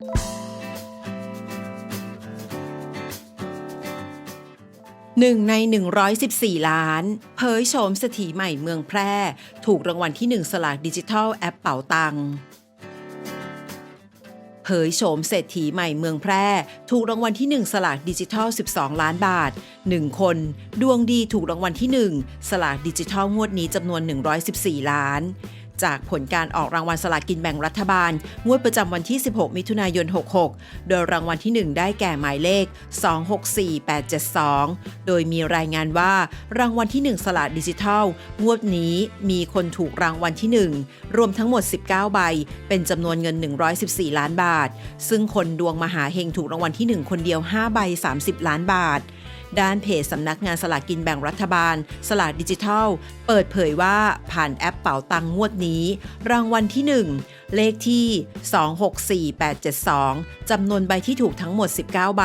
หนึ่งใน 114 ล้าน เผยโฉมเศรษฐีใหม่เมืองแพร่ ถูกรางวัลที่ 1 สลากดิจิทัลแอปเป๋าตังเผยโฉมเศรษฐีใหม่เมืองแพร่ ถูกรางวัลที่ 1 สลากดิจิทัล 12 ล้านบาท 1 คน ดวงดีถูกรางวัลที่ 1 สลากดิจิทัลงวดนี้จำนวน 114 ล้าน จากผลการออกรางวัลสลากกินแบ่งรัฐบาล งวดประจำวันที่ 16 มิถุนายน 66 โดยรางวัลที่ 1 ได้แก่หมายเลข 264872 โดยมีรายงานว่ารางวัลที่ 1 สลากดิจิทัล งวดนี้มีคนถูกรางวัลที่ 1 รวมทั้งหมด 19 ใบ เป็นจำนวนเงิน 114 ล้านบาท ซึ่งคนดวงมหาเฮงถูกรางวัลที่ 1 คนเดียว 5 ใบ 30 ล้านบาท ด้านเพจสำนักงานสลากกินแบ่งรัฐบาล สลากดิจิทัล เปิดเผยว่าผ่านแอปเป๋าตังงวดนี้ รางวัลที่ 1 เลขที่ 264872 จำนวนใบที่ถูกทั้งหมด 19 ใบ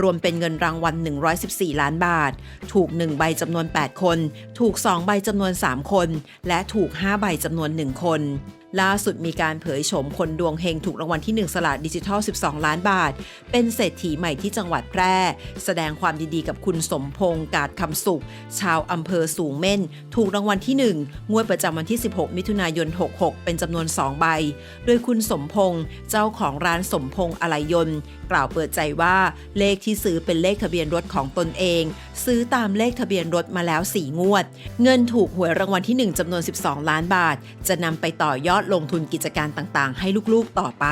รวมเป็นเงินรางวัล 114 ล้านบาท ถูก 1 ใบจำนวน 8 คน ถูก 2 ใบจำนวน 3 คน และถูก 5 ใบจำนวน 1 คน ล่าสุดมีการเผยโฉมคนดวงเฮงถูกรางวัลที่ 1 สลากดิจิทัล 12 ล้านบาท เป็นเศรษฐีใหม่ที่จังหวัดแพร่ แสดงความยินดีกับคุณสมพงษ์กาดคำสุข ชาวอำเภอสูงเม่น ถูกรางวัลที่ 1 งวดประจำวันที่ 16 มิถุนายน 66 เป็นจำนวน 2 ใบ โดยคุณสมพงษ์เจ้าของร้านสมพงษ์อะไลยน์กล่าวเปิดใจว่าเลขที่ซื้อเป็นเลขทะเบียนรถของตนเอง ซื้อตามเลขทะเบียนรถมาแล้ว 4 งวด เงินถูกหวยรางวัลที่ 1จำนวน 12 ล้านบาท จะนำไปต่อยอดลงทุนกิจการต่างๆ ให้ลูกๆต่อไป